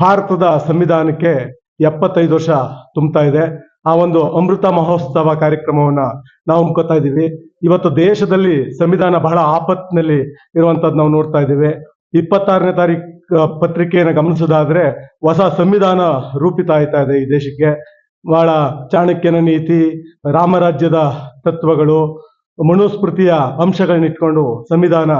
ಭಾರತದ ಸಂವಿಧಾನಕ್ಕೆ ಎಪ್ಪತ್ತೈದು ವರ್ಷ ತುಂಬ್ತಾ ಇದೆ. ಆ ಒಂದು ಅಮೃತ ಮಹೋತ್ಸವ ಕಾರ್ಯಕ್ರಮವನ್ನ ನಾವು ಹಮ್ಕೋತಾ ಇದ್ದೀವಿ. ಇವತ್ತು ದೇಶದಲ್ಲಿ ಸಂವಿಧಾನ ಬಹಳ ಆಪತ್ತಿನಲ್ಲಿ ಇರುವಂತದ್ದು ನಾವು ನೋಡ್ತಾ ಇದ್ದೀವಿ. ಇಪ್ಪತ್ತಾರನೇ ತಾರೀಕು ಪತ್ರಿಕೆಯನ್ನು ಗಮನಿಸೋದಾದ್ರೆ ಹೊಸ ಸಂವಿಧಾನ ರೂಪಿತ ಆಯ್ತಾ ಇದೆ ಈ ದೇಶಕ್ಕೆ. ಬಹಳ ಚಾಣಕ್ಯನ ನೀತಿ, ರಾಮರಾಜ್ಯದ ತತ್ವಗಳು, ಮನುಸ್ಮೃತಿಯ ಅಂಶಗಳನ್ನಿಟ್ಕೊಂಡು ಸಂವಿಧಾನ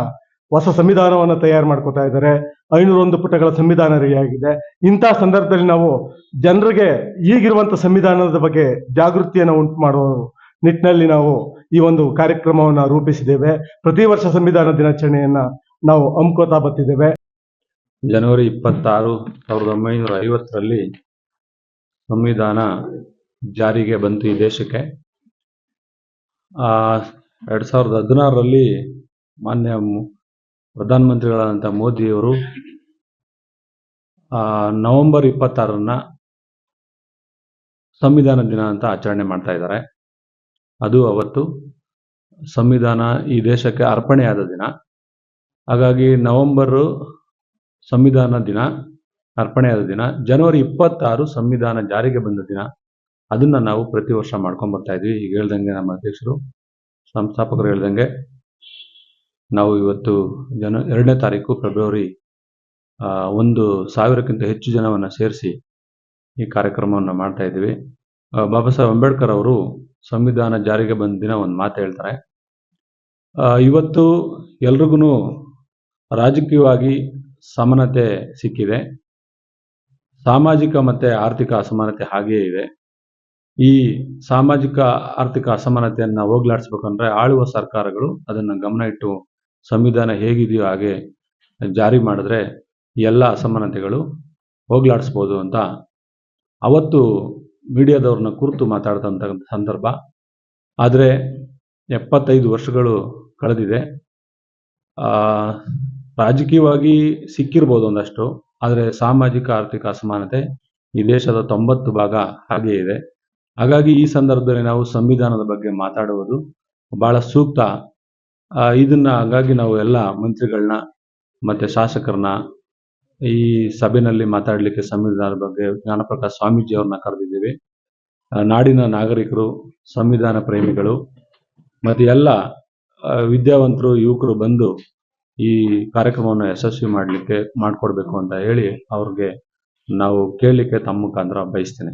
ಹೊಸ ಸಂವಿಧಾನವನ್ನು ತಯಾರು ಮಾಡ್ಕೋತಾ ಇದ್ದಾರೆ. ಐನೂರೊಂದು ಪುಟಗಳ ಸಂವಿಧಾನ ರೆಡಿಯಾಗಿದೆ. ಇಂಥ ಸಂದರ್ಭದಲ್ಲಿ ನಾವು ಜನರಿಗೆ ಈಗಿರುವಂತ ಸಂವಿಧಾನದ ಬಗ್ಗೆ ಜಾಗೃತಿಯನ್ನು ಉಂಟು ಮಾಡುವ ನಿಟ್ಟಿನಲ್ಲಿ ನಾವು ಈ ಒಂದು ಕಾರ್ಯಕ್ರಮವನ್ನು ರೂಪಿಸಿದ್ದೇವೆ. ಪ್ರತಿ ವರ್ಷ ಸಂವಿಧಾನ ದಿನಾಚರಣೆಯನ್ನ ನಾವು ಹಮ್ಕೋತಾ ಬರ್ತಿದ್ದೇವೆ. ಜನವರಿ ಇಪ್ಪತ್ತಾರು ಸಾವಿರದ ಒಂಬೈನೂರ ಐವತ್ತರಲ್ಲಿ ಸಂವಿಧಾನ ಜಾರಿಗೆ ಬಂತು ಈ ದೇಶಕ್ಕೆ. ಎರಡ್ ಸಾವಿರದ ಹದಿನಾರರಲ್ಲಿ ಮಾನ್ಯ ಪ್ರಧಾನಮಂತ್ರಿಗಳಾದಂಥ ಮೋದಿಯವರು ನವೆಂಬರ್ ಇಪ್ಪತ್ತಾರನ್ನ ಸಂವಿಧಾನ ದಿನ ಅಂತ ಆಚರಣೆ ಮಾಡ್ತಾ ಇದ್ದಾರೆ. ಅದು ಅವತ್ತು ಸಂವಿಧಾನ ಈ ದೇಶಕ್ಕೆ ಅರ್ಪಣೆಯಾದ ದಿನ. ಹಾಗಾಗಿ ನವೆಂಬರ್ ಸಂವಿಧಾನ ದಿನ ಅರ್ಪಣೆಯಾದ ದಿನ. ಜನವರಿ ಇಪ್ಪತ್ತಾರು ಸಂವಿಧಾನ ಜಾರಿಗೆ ಬಂದ ದಿನ. ಅದನ್ನ ನಾವು ಪ್ರತಿ ವರ್ಷ ಮಾಡ್ಕೊಂಡ್ ಬರ್ತಾ ಇದ್ವಿ. ಈಗ ಹೇಳ್ದಂಗೆ ನಮ್ಮ ಅಧ್ಯಕ್ಷರು, ಸಂಸ್ಥಾಪಕರು ಹೇಳ್ದಂಗೆ ನಾವು ಇವತ್ತು ಜನ, ಎರಡನೇ ತಾರೀಕು ಫೆಬ್ರವರಿ ಒಂದು ಸಾವಿರಕ್ಕಿಂತ ಹೆಚ್ಚು ಜನವನ್ನ ಸೇರಿಸಿ ಈ ಕಾರ್ಯಕ್ರಮವನ್ನು ಮಾಡ್ತಾ ಇದ್ದೀವಿ. ಬಾಬಾ ಸಾಹೇಬ್ ಅಂಬೇಡ್ಕರ್ ಅವರು ಸಂವಿಧಾನ ಜಾರಿಗೆ ಬಂದ ದಿನ ಒಂದು ಮಾತು ಹೇಳ್ತಾರೆ. ಇವತ್ತು ಎಲ್ರಿಗೂ ರಾಜಕೀಯವಾಗಿ ಸಮಾನತೆ ಸಿಕ್ಕಿದೆ. ಸಾಮಾಜಿಕ ಮತ್ತೆ ಆರ್ಥಿಕ ಅಸಮಾನತೆ ಹಾಗೆಯೇ ಇದೆ. ಈ ಸಾಮಾಜಿಕ ಆರ್ಥಿಕ ಅಸಮಾನತೆಯನ್ನು ಹೋಗ್ಲಾಡಿಸ್ಬೇಕಂದ್ರೆ ಆಳುವ ಸರ್ಕಾರಗಳು ಅದನ್ನ ಗಮನ ಇಟ್ಟು ಸಂವಿಧಾನ ಹೇಗಿದೆಯೋ ಹಾಗೆ ಜಾರಿ ಮಾಡಿದ್ರೆ ಎಲ್ಲ ಅಸಮಾನತೆಗಳು ಹೋಗ್ಲಾಡಿಸ್ಬೋದು ಅಂತ ಅವತ್ತು ಮೀಡಿಯಾದವ್ರನ್ನ ಕುರಿತು ಮಾತಾಡ್ತಂಥ ಸಂದರ್ಭ. ಆದರೆ ಎಪ್ಪತ್ತೈದು ವರ್ಷಗಳು ಕಳೆದಿದೆ. ರಾಜಕೀಯವಾಗಿ ಸಿಕ್ಕಿರ್ಬೋದು ಒಂದಷ್ಟು, ಆದರೆ ಸಾಮಾಜಿಕ ಆರ್ಥಿಕ ಅಸಮಾನತೆ ಈ ದೇಶದ ತೊಂಬತ್ತು ಭಾಗ ಹಾಗೆ ಇದೆ. ಹಾಗಾಗಿ ಈ ಸಂದರ್ಭದಲ್ಲಿ ನಾವು ಸಂವಿಧಾನದ ಬಗ್ಗೆ ಮಾತಾಡುವುದು ಬಹಳ ಸೂಕ್ತ ಇದನ್ನ ಹಾಗಾಗಿ ನಾವು ಎಲ್ಲ ಮಂತ್ರಿಗಳನ್ನ ಮತ್ತೆ ಶಾಸಕರನ್ನ ಈ ಸಭೆಯಲ್ಲಿ ಮಾತಾಡಲಿಕ್ಕೆ ಸಂವಿಧಾನದ ಬಗ್ಗೆ ಜ್ಞಾನಪ್ರಕಾಶ್ ಸ್ವಾಮೀಜಿ ಅವ್ರನ್ನ ಕರೆದಿದ್ದೀವಿ. ನಾಡಿನ ನಾಗರಿಕರು, ಸಂವಿಧಾನ ಪ್ರೇಮಿಗಳು ಮತ್ತೆ ಎಲ್ಲ ವಿದ್ಯಾವಂತರು, ಯುವಕರು ಬಂದು ಈ ಕಾರ್ಯಕ್ರಮವನ್ನು ಯಶಸ್ವಿ ಮಾಡಲಿಕ್ಕೆ ಮಾಡಿಕೊಡ್ಬೇಕು ಅಂತ ಹೇಳಿ ಅವ್ರಿಗೆ ನಾವು ಕೇಳಲಿಕ್ಕೆ ತಮ್ಮ ಮುಖಾಂತರ ಬಯಸ್ತೇನೆ.